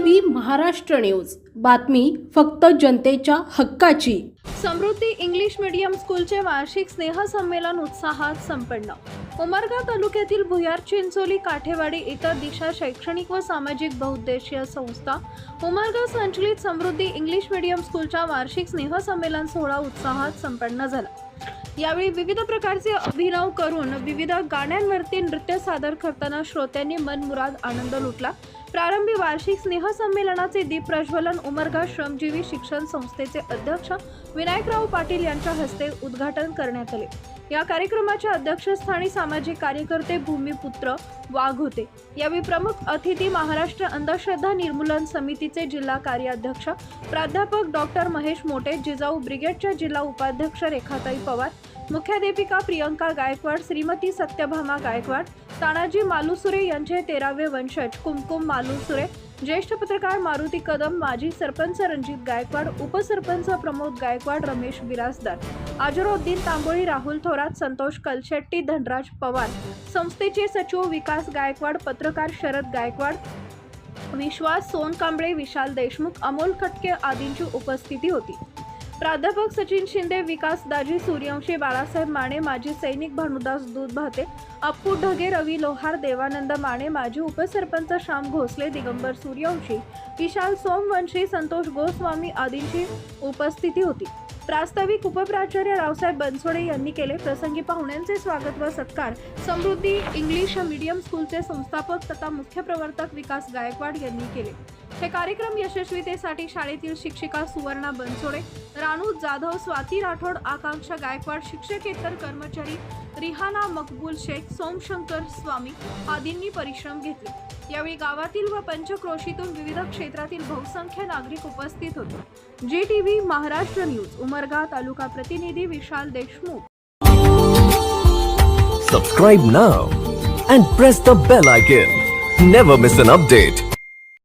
TV Maharashtra news. बातमी फक्त जनतेच्या हक्काची. समृद्धी इंग्लिश मीडियम स्कूलचे वार्षिक स्नेहसंमेलन उत्साहात संपन्न. उमरगा तालुक्यातील भुयार चिंचोली काठेवाडी इतर दिशा शैक्षणिक व सामाजिक बहुउद्देशीय संस्था उमरगा संचलित समृद्धी इंग्लिश मीडियम स्कूलच्या वार्षिक स्नेहसंमेलन सोहळा उत्साहात संपन्न झाला. यावेळी विविध प्रकारचे अभिनव करून विविध गाण्यांवरती नृत्य सादर करताना श्रोत्यांनी मनमुराद आनंद लुटला. प्रारंभी वार्षिक स्नेहसंमेलनाचे दीप प्रज्वलन उमरगा श्रमजीवी शिक्षण संस्थेचे अध्यक्ष विनायकराव पाटील यांच्या हस्ते उद्घाटन करण्यात आले. या कार्यक्रमाच्या अध्यक्षस्थानी सामाजिक कार्यकर्ते भूमिपुत्र वाघ होते. यावेळी प्रमुख अतिथी महाराष्ट्र अंधश्रद्धा निर्मूलन समितीचे जिल्हा कार्याध्यक्ष प्राध्यापक डॉक्टर महेश मोटे जिजाऊ ब्रिगेडच्या जिल्हा उपाध्यक्ष रेखाताई पवार मुख्याध्यापिका प्रियंका गायकवाड श्रीमती सत्यभामा गायकवाड तानाजी मालुसुरे यांचे तेरावे वंशज. कुमकुम मालुसुरे ज्येष्ठ पत्रकार मारुती कदम माजी सरपंच रणजित गायकवाड उपसरपंच प्रमोद गायकवाड रमेश बिराजदार. अजरुद्दीन तांबोळी राहुल थोरात संतोष कलशेट्टी धनराज पवार. संस्थेचे सचिव विकास गायकवाड पत्रकार शरद गायकवाड विश्वास सोनकांबळे विशाल देशमुख अमोल खटके आदींची उपस्थिती होती. प्राध्यापक सचिन शिंदे विकास दाजी सूर्यवंशी बाळासाहेब माने माजी सैनिक भानुदास दूध भाते अप्पू ढगे रवी लोहार देवानंद माने माजी उपसरपंच श्याम भोसले दिगंबर सूर्यवंशी विशाल सोमवंशी संतोष गोस्वामी आदींची उपस्थिती होती. प्रास्ताविक उपप्राचार्य रावसाहेब बनसोडे यांनी केले प्रसंगी पाहुण्यांचे स्वागत व सत्कार. समृद्धी इंग्लिश मीडियम स्कूलचे संस्थापक तथा मुख्य प्रवर्तक विकास गायकवाड यांनी केले. हे कार्यक्रम यशस्वीतेसाठी शाळेतील शिक्षिका सुवर्णा बनसोडे रानू जाधव स्वाती राठोड आकांक्षा गायकवाड शिक्षकेतर कर्मचारी रिहाना मकबूल शेख सोमशंकर स्वामी आदींनी परिश्रम घेतले यावेळी गावातील व पंचक्रोशीतून विविध क्षेत्रातील बहुसंख्य नागरिक उपस्थित होते G V Maharashtra news Umarga taluka प्रतिनिधी Vishal Deshmukh Subscribe now and press the bell icon. Never miss an update.